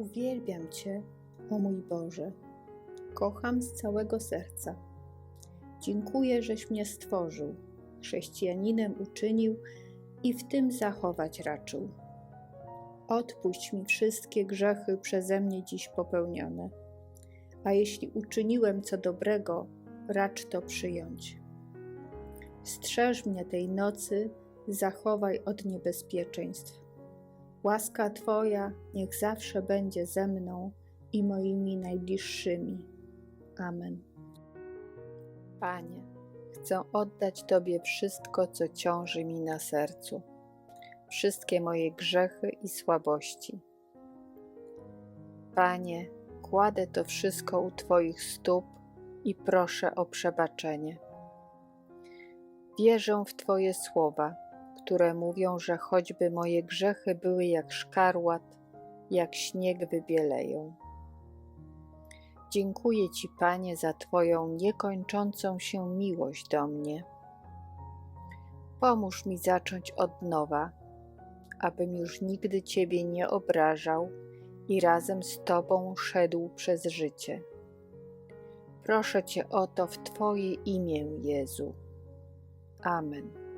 Uwielbiam Cię, o mój Boże. Kocham z całego serca. Dziękuję, żeś mnie stworzył, chrześcijaninem uczynił i w tym zachować raczył. Odpuść mi wszystkie grzechy przeze mnie dziś popełnione, a jeśli uczyniłem co dobrego, racz to przyjąć. Strzeż mnie tej nocy, zachowaj od niebezpieczeństw. Łaska Twoja niech zawsze będzie ze mną i moimi najbliższymi. Amen. Panie, chcę oddać Tobie wszystko, co ciąży mi na sercu, wszystkie moje grzechy i słabości. Panie, kładę to wszystko u Twoich stóp i proszę o przebaczenie. Wierzę w Twoje słowa, które mówią, że choćby moje grzechy były jak szkarłat, jak śnieg wybieleją. Dziękuję Ci, Panie, za Twoją niekończącą się miłość do mnie. Pomóż mi zacząć od nowa, abym już nigdy Ciebie nie obrażał i razem z Tobą szedł przez życie. Proszę Cię o to w Twoje imię, Jezu. Amen.